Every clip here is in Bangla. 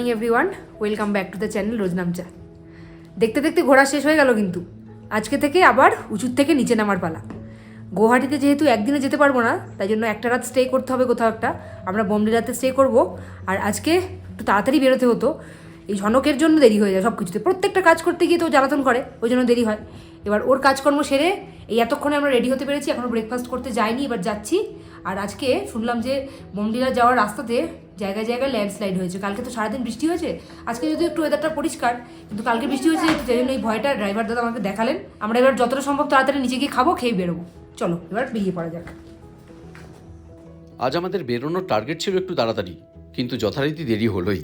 Morning everyone welcome back to the channel রোজনামচা দেখতে দেখতে ঘোরা শেষ হয়ে গেল কিন্তু। আজকে থেকে আবার উঁচুর থেকে নিচে নামার পালা। গুয়াহাটিতে যেহেতু একদিনে যেতে পারব না, তাই জন্য একটা রাত স্টে করতে হবে কোথাও একটা। আমরা বোম্বে রাতে স্টে করব। আর আজকে একটু তাড়াতাড়ি বেরোতে হতো। এই ঝনকের জন্য দেরি হয়ে যায় সব কিছুতে প্রত্যেকটা কাজ করতে গিয়ে তো জ্বালাতন করে, ওই জন্য দেরি হয়। এবার ওর কাজকর্ম সেরে এই এতক্ষণে আমরা রেডি হতে পেরেছি। এখনও ব্রেকফাস্ট করতে যাইনি, এবার যাচ্ছি। আর আজকে শুনলাম যে মন্দিরা যাওয়ার রাস্তাতে জায়গায় জায়গায় ল্যান্ডস্লাইড হয়েছে। কালকে তো সারাদিন বৃষ্টি হয়েছে। আজকে যদি একটু ওয়েদারটা পরিষ্কার, কিন্তু কালকে বৃষ্টি হয়েছে সেই জন্য এই ভয়টা ড্রাইভার দাদা আমাকে দেখালেন। আমরা এবার যতটা সম্ভব তাড়াতাড়ি নিচে গিয়ে খাব, খেয়ে বেরোবো। চলো, এবার বেরিয়ে পড়া যাক। আজ আমাদের বেরোনোর টার্গেট ছিল একটু তাড়াতাড়ি, কিন্তু যথারীতি দেরি হলোই।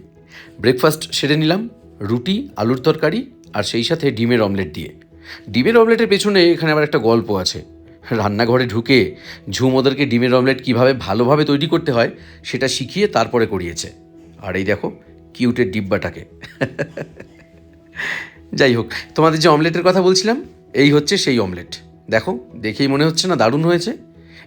ব্রেকফাস্ট সেরে নিলাম, রুটি, আলুর তরকারি, আর সেই সাথে ডিমের অমলেট দিয়ে। ডিমের অমলেটের পেছনে এখানে আবার একটা গল্প আছে। রান্নাঘরে ঢুকে ঝুম ওদেরকে ডিমের অমলেট কীভাবে ভালোভাবে তৈরি করতে হয় সেটা শিখিয়ে তারপরে করিয়েছে। আর এই দেখো, কিউটের ডিব্বাটাকে। যাই হোক, তোমাদের যে অমলেটের কথা বলছিলাম, এই হচ্ছে সেই অমলেট। দেখো, দেখেই মনে হচ্ছে না দারুণ হয়েছে।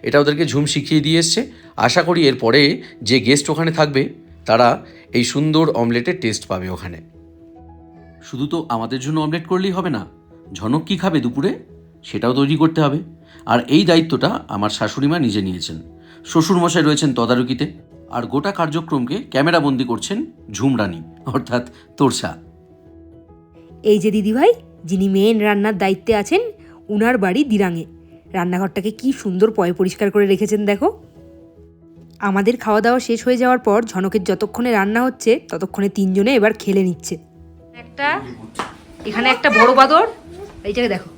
এটা ওদেরকে ঝুম শিখিয়ে দিয়ে এসছে। আশা করি এরপরে যে গেস্ট ওখানে থাকবে, তারা এই সুন্দর অমলেটের টেস্ট পাবে ওখানে। শুধু তো আমাদের জন্য অমলেট করলেই হবে না, ঝনক কী খাবে দুপুরে? সেটাও তৈরি করতে হবে। আর এই দায়িত্বটা আমার শাশুড়িমা নিজে নিয়েছেন। শ্বশুরমশাই রয়েছেন তদারকিতে আর গোটা কার্যক্রমকে ক্যামেরাবন্দি করছেন ঝুমরানি অর্থাৎ তোরসা। এই যে দিদিভাই যিনি মেন রান্নার দায়িত্বে আছেন উনার বাড়ি দিরাঙে। রান্নাঘরটাকে কি সুন্দর পয় পরিষ্কার করে রেখেছেন দেখো। আমাদের খাওয়া দাওয়া শেষ হয়ে যাওয়ার পর ঝনকের যতক্ষণে রান্না হচ্ছে ততক্ষণে তিনজনে এবার খেলে নিচ্ছে। একটা এখানে একটা বড় বাদর। এইটাকে দেখো।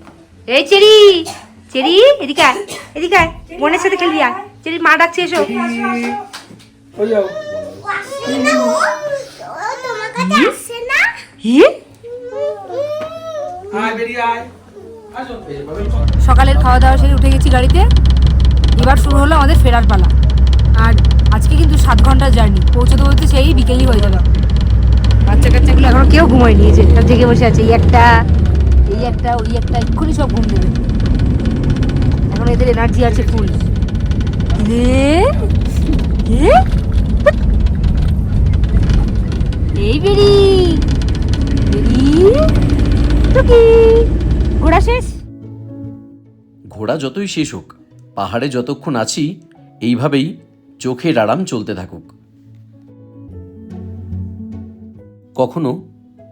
এই চেরি! চেরি এদিকে আয় এদিকে আয় বোনের সাথে খেলবি আয়। চেরি মা ডাকছে এসো। সকালের খাওয়া দাওয়া সেরে উঠে গেছি গাড়িতে। এবার শুরু হলো আমাদের ফেরার পালা। আর আজকে কিন্তু সাত ঘণ্টার জার্নি। পৌঁছতে পৌঁছতে সেই বিকেলই হয়ে যাবে বাচ্চা কাচ্চাগুলো এখনও কেউ ঘুমায়নি যে জেগে বসে আছে। এই একটা এই একটা ওই একটা এক্ষুনি সব ঘুম দেবে। এদের এনার্জি আছে ফুল। এই বেরি ঘোড়া শেষ? ঘোড়া যতই শেষ হোক, পাহাড়ে যতক্ষণ আছি, এইভাবেই চোখের আরাম চলতে থাকুক। কখনো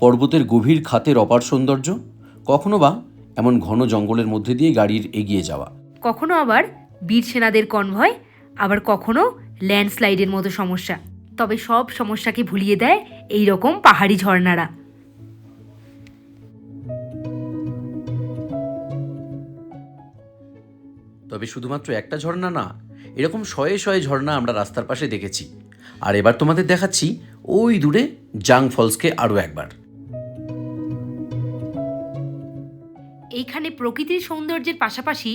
পর্বতের গভীর খাতের অপার সৌন্দর্য, কখনো বা এমন ঘন জঙ্গলের মধ্যে দিয়ে গাড়ির এগিয়ে যাওয়া। কখনো আবার বীর সেনাদের কনভয় আবার কখনো ল্যান্ডস্লাইডের মতো সমস্যা। তবে সব সমস্যাকে ভুলিয়ে দেয় এই রকম পাহাড়ি ঝর্ণারা। তবে শুধুমাত্র একটা ঝর্ণা না এরকম শয়ে শয়ে ঝর্ণা আমরা রাস্তার পাশে দেখেছি। আর এবার তোমাদের দেখাচ্ছি ওই দূরে জাং ফলসকে আরও একবার। এইখানে প্রকৃতির সৌন্দর্যের পাশাপাশি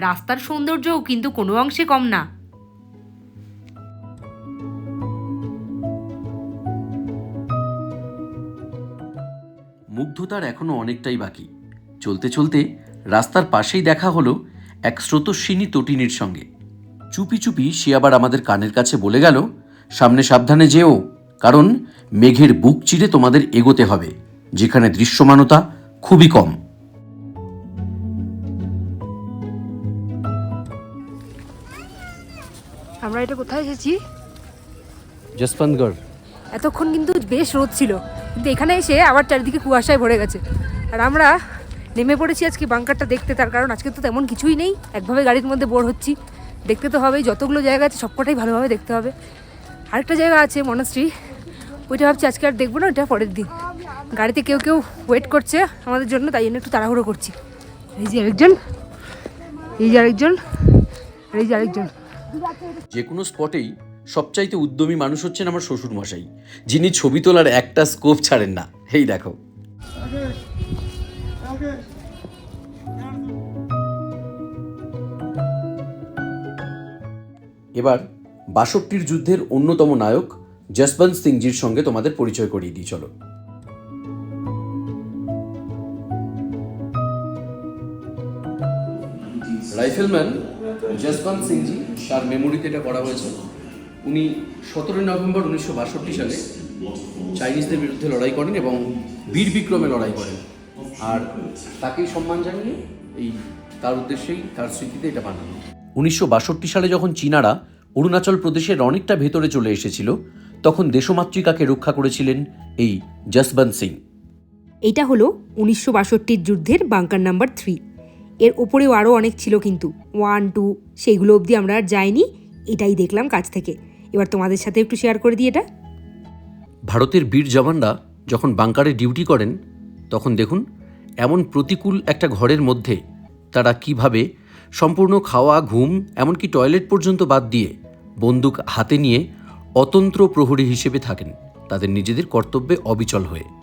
রাস্তার সৌন্দর্যও কিন্তু কোনো অংশে কম না। মুগ্ধতার এখনও অনেকটাই বাকি। চলতে চলতে রাস্তার পাশেই দেখা হলো এক স্রোতস্বিনী তটিনীর সঙ্গে। চুপি চুপি সে আবার আমাদের কানের কাছে বলে গেল, সামনে সাবধানে যেও, কারণ মেঘের বুক চিরে তোমাদের এগোতে হবে, যেখানে দৃশ্যমানতা খুবই কম। আমরা এটা কোথায় এসেছি? জসবন্তগড় এতক্ষণ কিন্তু বেশ রোদ ছিল কিন্তু এখানে এসে আবার চারিদিকে কুয়াশায় ভরে গেছে। আর আমরা নেমে পড়েছি আজকে বাংকারটা দেখতে তার কারণ আজকে তো তেমন কিছুই নেই। একভাবে গাড়ির মধ্যে বোর হচ্ছি। দেখতে তো হবেই যতগুলো জায়গা আছে সবকটাই ভালোভাবে দেখতে হবে। আরেকটা জায়গা আছে মনশ্রী। ওইটা ভাবছি আজকে আর দেখব না ওইটা পরের দিন। গাড়িতে কেউ কেউ ওয়েট করছে আমাদের জন্য তাই জন্য একটু তাড়াহুড়ো করছি। এই যে আরেকজন এই যে আরেকজন এই যে আরেকজন। যে কোনো স্পটেই সবচাইতে উদ্যমী মানুষ হচ্ছেন আমার শ্বশুর মশাই যিনি ছবি তোলার একটা স্কোপ ছাড়েন না। এই দেখো। এবার বাষট্টির যুদ্ধের অন্যতম নায়ক জসবন্ত সিংজির সঙ্গে তোমাদের পরিচয় করিয়ে দিই, চলো। রাইফেলম্যান জসবন্ত সিংজি, তার মেমোরিতে এটা করা হয়েছে। উনি সতেরোই নভেম্বর উনিশশো বাষট্টি সালে চাইনিজদের বিরুদ্ধে লড়াই করেন এবং বীর বিক্রমে লড়াই করেন। আর তাকেই সম্মান জানিয়ে এই তার উদ্দেশ্যেই, তার স্মৃতিতে এটা বানানো। উনিশশো বাষট্টি সালে যখন চীনারা অরুণাচল প্রদেশের অনেকটা ভেতরে চলে এসেছিল, তখন দেশমাতৃকাকে রক্ষা করেছিলেন এই জসবন্ত সিং। এটা হলো উনিশশো বাষট্টির যুদ্ধের বাংকার নাম্বার থ্রি। এর ওপরেও আরও অনেক ছিল কিন্তু। ওয়ান টু সেইগুলো অবধি আমরা আর যাইনি, এটাই দেখলাম কাছ থেকে। এবার তোমাদের সাথে একটু শেয়ার করে দিই এটা। ভারতের বীর জওয়ানরা যখন বাংকারে ডিউটি করেন, তখন দেখুন এমন প্রতিকূল একটা ঘরের মধ্যে তারা কীভাবে সম্পূর্ণ খাওয়া, ঘুম, এমনকি টয়লেট পর্যন্ত বাদ দিয়ে বন্দুক হাতে নিয়ে অতন্ত্র প্রহরী হিসেবে থাকেন। তাদের নিজেদের কর্তব্যে অবিচল হয়ে।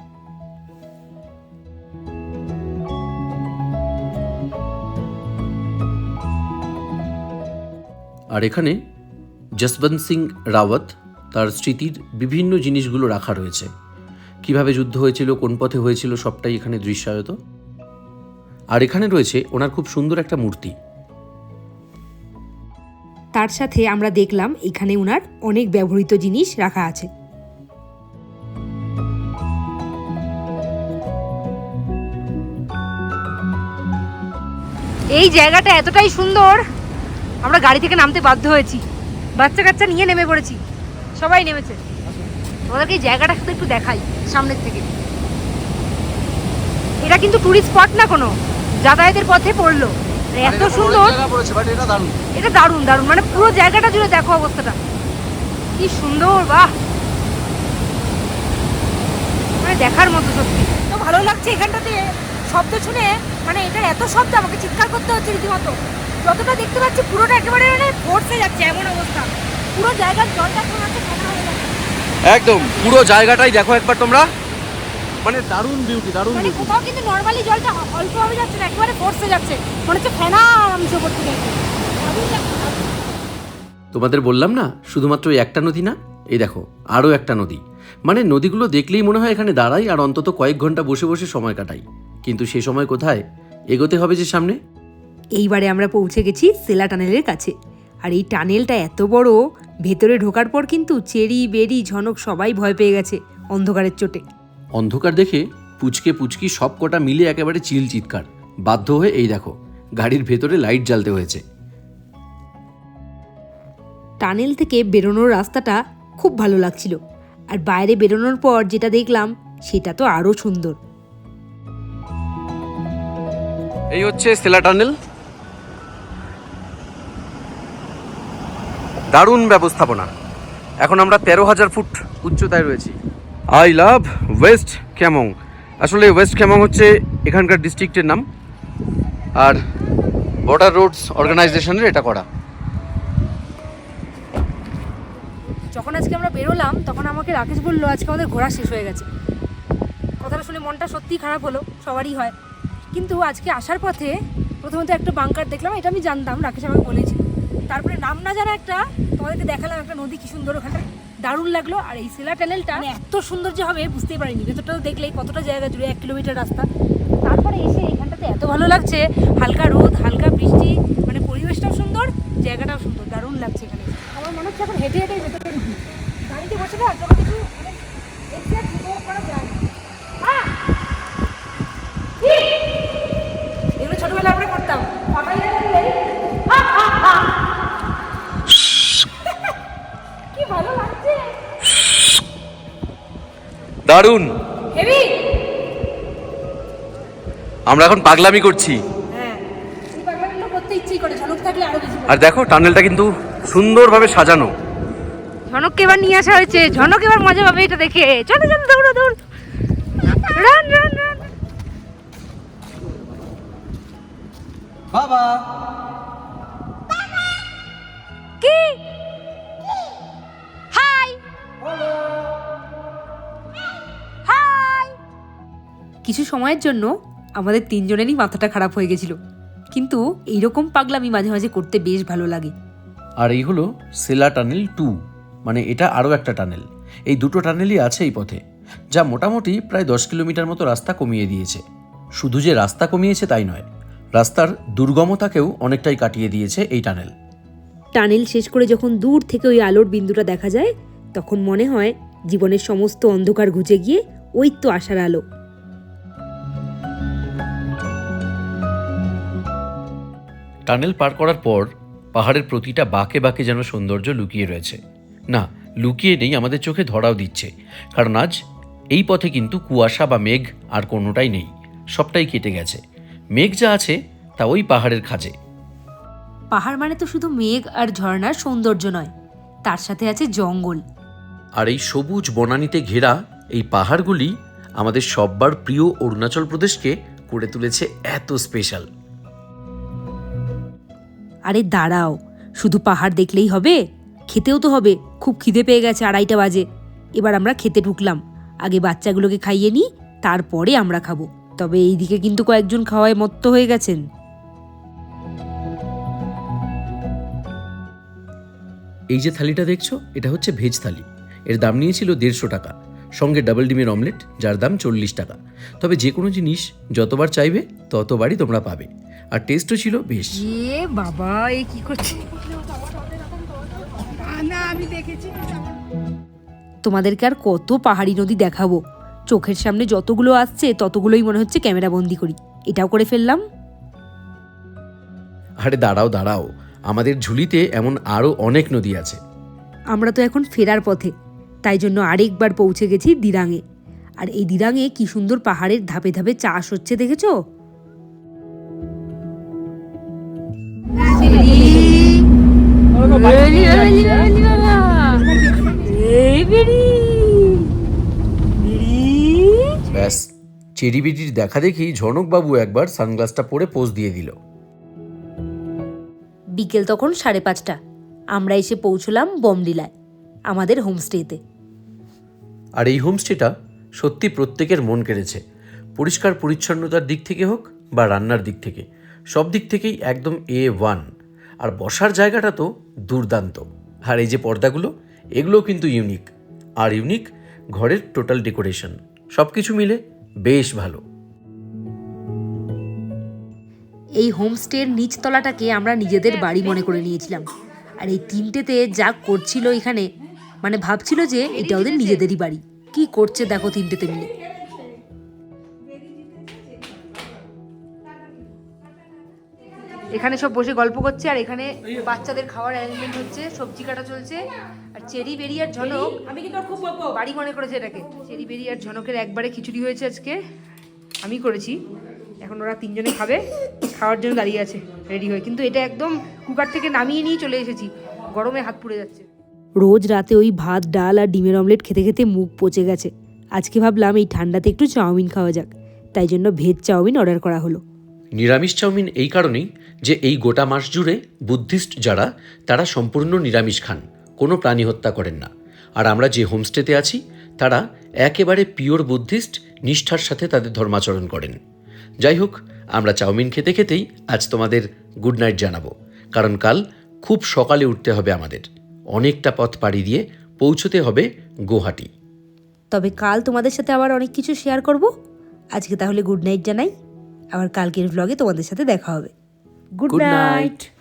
আর এখানে জসবন্ত সিং রাওয়াত তার স্মৃতির বিভিন্ন জিনিসগুলো রাখা রয়েছে। কীভাবে যুদ্ধ হয়েছিল কোন পথে হয়েছিল সবটাই এখানে দৃশ্যায়ত। আর এখানে রয়েছে ওনার খুব সুন্দর একটা মূর্তি। তার সাথে আমরা দেখলাম এখানে ওনার অনেক ব্যবহৃত জিনিস রাখা আছে। এই জায়গাটা এতটাই সুন্দর। আমরা গাড়ি থেকে নামতে বাধ্য হয়েছি। বাচ্চা কাচ্চা নিয়ে নেমে পড়েছি। সবাই নেমেছে। তোমাদেরকে এই জায়গাটা শুধু একটু দেখাই সামনের থেকে। এটা কিন্তু টুরিস্ট স্পট না কোনো। যাতায়াতের পথে পড়ল। এত সুন্দর এটা দারুণ। দারুণ মানে পুরো জায়গাটা জুড়ে দেখো অবস্থাটা। কি সুন্দর বাহ! মানে দেখার মতো সত্যি। তো ভালো লাগছে এখানটাতে। শব্দ শুনে মানে এটার এত শব্দ আমাকে চিৎকার করতে হচ্ছে রীতিমতো। যতটা দেখতে পাচ্ছি পুরোটা একেবারে মানে ভরসে যাচ্ছে এমন অবস্থা। পুরো জায়গার জলটা হচ্ছে হয়ে একদম পুরো জায়গাটাই দেখো একবার তোমরা। মানে দারুণ বিউটি দারুণ মানে কোথাও কিন্তু নর্মালি জলটা অল্প ভাবে যাচ্ছে না একেবারে ভরসে যাচ্ছে। মনে হচ্ছে ফেনা অংশ করতে। তোমাদের বললাম না শুধুমাত্র একটা নদী না? এই দেখো আরও একটা নদী। মানে নদীগুলো দেখলেই মনে হয় এখানে দাঁড়াই আর অন্তত কয়েক ঘণ্টা বসে বসে সময় কাটাই। কিন্তু সে সময় কোথায়? এগোতে হবে যে সামনে? এইবারে আমরা পৌঁছে গেছি সেলা টানেলের কাছে। আর এই টানেলটা এত বড় ভেতরে ঢোকার পর কিন্তু চেরি বেরি ঝনক সবাই ভয় পেয়ে গেছে অন্ধকারের চোটে। অন্ধকার দেখে পুচকে পুচকি সব কটা মিলে একেবারে চিল চিৎকার। বাধ্য হয়ে এই দেখো গাড়ির ভেতরে লাইট জ্বালতে হয়েছে। টানেল থেকে বেরোনোর রাস্তাটা খুব ভালো লাগছিল। আর বাইরে বেরোনোর পর যেটা দেখলাম সেটা তো আরও সুন্দর। এই হচ্ছে সেলা টানেল। দারুণ ব্যবস্থাপনা। এখন আমরা তেরো হাজার ফুট উচ্চতায় রয়েছি। I love West Kameng. আসলে ওয়েস্ট ক্যামং হচ্ছে এখানকার ডিস্ট্রিক্টের নাম। আর বর্ডার রোডস অর্গানাইজেশনের এটা করা। যখন আজকে আমরা বেরোলাম তখন আমাকে রাকেশ বলল আজকে আমাদের ঘোরা শেষ হয়ে গেছে। কথাটা শুনে মনটা সত্যিই খারাপ হলো সবারই হয়। কিন্তু আজকে আসার পথে প্রথমত একটা বাংকার দেখলাম এটা আমি জানতাম রাকেশ আমাকে বলেছিল তারপরে নাম না জানা একটা তোমাদেরকে দেখালাম একটা নদী, কি সুন্দর ওখানটা। দারুণ লাগল। আর এই সেলা টানেলটা এত সুন্দর যে হবে বুঝতেই পারিনি। ভেতরটা তো দেখলেই কতটা জায়গা জুড়ে, এক কিলোমিটার রাস্তা। তারপরে এসে এখানটাতে এত ভালো লাগছে। হালকা রোদ, হালকা বৃষ্টি মানে পরিবেশটাও সুন্দর, জায়গাটাও সুন্দর, দারুণ লাগছে এখানে। আমার মনে হচ্ছে এখন হেঁটে হেঁটে ভেতরে গাড়িতে বসে না, যখন কিছু মানে? এগুলো ছোটবেলা আমরা করতাম। দারুণ। আমরা এখন পাগলামি করছি। হ্যাঁ। এই পাগলামিগুলো করতে ইচ্ছেই করে ঝলক থাকলে আরও বেশি আর দেখো টানেলটা কিন্তু সুন্দরভাবে সাজানো। ঝনককে এবার নিয়ে আসা হয়েছে। ঝনক এবার মজা পাবে এটা দেখে। চলো চলো দৌড়ো দৌড়। Run run run. বাবা। কি? কিছু সময়ের জন্য আমাদের তিনজনেরই মাথাটা খারাপ হয়ে গেছিল। কিন্তু এইরকম পাগলামি মাঝে মাঝে করতে বেশ ভালো লাগে। আর এই হলো সেলা টানেল টু। মানে এটা আরও একটা টানেল। এই দুটো টানেলই আছে এই পথে যা মোটামুটি প্রায় দশ কিলোমিটার মতো রাস্তা কমিয়ে দিয়েছে। শুধু যে রাস্তা কমিয়েছে তাই নয় রাস্তার দুর্গমতাকেও অনেকটাই কাটিয়ে দিয়েছে এই টানেল। টানেল শেষ করে যখন দূর থেকে ওই আলোর বিন্দুটা দেখা যায় তখন মনে হয় জীবনের সমস্ত অন্ধকার ঘুচে গিয়ে ওই তো আশার আলো। টানেল পার করার পর পাহাড়ের প্রতিটা বাঁকে বাঁকে যেন সৌন্দর্য লুকিয়ে রয়েছে। না লুকিয়ে নেই আমাদের চোখে ধরাও দিচ্ছে। কারণ আজ এই পথে কিন্তু কুয়াশা বা মেঘ আর কোনোটাই নেই। সবটাই কেটে গেছে। মেঘ যা আছে তা ওই পাহাড়ের খাজে। পাহাড় মানে তো শুধু মেঘ আর ঝর্ণার সৌন্দর্য নয় তার সাথে আছে জঙ্গল। আর এই সবুজ বনানীতে ঘেরা এই পাহাড়গুলি আমাদের সব্বার প্রিয় অরুণাচল প্রদেশকে করে তুলেছে এত স্পেশাল। আরে দাঁড়াও, শুধু পাহাড় দেখলেই হবে? খেতেও তো হবে, খুব খিদে পেয়ে গেছে আড়াইটা বাজে। এবার আমরা খেতে ঢুকলাম। আগে বাচ্চাগুলোকে খাইয়ে নিই, তারপরে আমরা খাব। তবে এইদিকে কিন্তু কয়েকজন খাওয়ায় মত্ত হয়ে গেছেন। এই যে থালিটা দেখছ, এটা হচ্ছে ভেজ থালি। এর দাম নিয়েছিল দেড়শো টাকা। সঙ্গে ডাবল ডিমের অমলেট, যার দাম চল্লিশ টাকা। তবে যে কোনো জিনিস যতবার চাইবে, ততবারই তোমরা পাবে। আর টেস্টও ছিল বেশ। এ বাবা এ কি করছে? তোমাদেরকে আর কত পাহাড়ি নদী দেখাবো। চোখের সামনে যতগুলো আসছে ততগুলোই মনে হচ্ছে ক্যামেরা বন্দি করি। এটাও করে ফেললাম। আরে দাঁড়াও দাঁড়াও। আমাদের ঝুলিতে এমন আরও অনেক নদী আছে। আমরা তো এখন ফেরার পথে। তাই জন্য আরেকবার পৌঁছে গেছি দিরাঙে। আর এই দিরাঙে কি সুন্দর পাহাড়ের ধাপে ধাপে চাষ হচ্ছে দেখেছ? ব্যাস চেরিবিটির দেখা দেখি ঝনকবাবু একবার সানগ্লাসটা পরে পোজ দিয়ে দিল। বিকেল তখন সাড়ে পাঁচটা। আমরা এসে পৌঁছলাম বমডিলায় আমাদের হোমস্টেতে। আর এই হোমস্টেটা সত্যি প্রত্যেকের মন কেড়েছে। পরিষ্কার পরিচ্ছন্নতার দিক থেকে হোক বা রান্নার দিক থেকে সব দিক থেকেই একদম এ ওয়ান আর বসার জায়গাটা তো দুর্দান্ত। আর এই যে পর্দাগুলো, এগুলোও কিন্তু ইউনিক আর ইউনিক ঘরের টোটাল ডেকোরেশন সব কিছু মিলে বেশ ভালো। এই হোমস্টের নিচতলাটাকে আমরা নিজেদের বাড়ি মনে করে নিয়েছিলাম। আর এই তিনটেতে যা করছিল এখানে মানে ভাবছিল যে এটা ওদের নিজেদেরই বাড়ি। কি করছে দেখো তিনটেতে মিলে। এখানে সব বসে গল্প করছে আর এখানে বাচ্চাদের খাওয়ার অ্যারেঞ্জমেন্ট হচ্ছে সবজি কাটা চলছে আর চেরি বেরি আর ঝনক আমি কিন্তু খুব বাড়ি মনে করেছে এটাকে। চেরি বেরি আর ঝনকের একবারে খিচুড়ি হয়েছে আজকে আমি করেছি। এখন ওরা তিনজনে খাবে খাওয়ার জন্য দাঁড়িয়ে আছে রেডি হয়ে। কিন্তু এটা একদম কুকার থেকে নামিয়ে নিয়ে চলে এসেছি গরমে হাত পুড়ে যাচ্ছে। রোজ রাতে ওই ভাত ডাল আর ডিমের অমলেট খেতে খেতে মুখ পচে গেছে। আজকে ভাবলাম এই ঠান্ডাতে একটু চাউমিন খাওয়া যাক তাই জন্য ভেজ চাউমিন অর্ডার করা হলো। নিরামিষ চাউমিন এই কারণেই যে এই গোটা মাস জুড়ে বুদ্ধিস্ট যারা, তারা সম্পূর্ণ নিরামিষ খান, কোনো প্রাণী হত্যা করেন না। আর আমরা যে হোমস্টেতে আছি, তারা একেবারে পিওর বুদ্ধিস্ট, নিষ্ঠার সাথে তাদের ধর্মাচরণ করেন। যাই হোক, আমরা চাউমিন খেতে খেতেই আজ তোমাদের গুড নাইট জানাব, কারণ কাল খুব সকালে উঠতে হবে আমাদের। অনেকটা পথ পাড়ি দিয়ে পৌঁছতে হবে গুয়াহাটি। তবে কাল তোমাদের সাথে আবার অনেক কিছু শেয়ার করব। আজকে তাহলে গুড নাইট জানাই। আবার কালকের ব্লগে তোমাদের সাথে দেখা হবে গুড নাইট.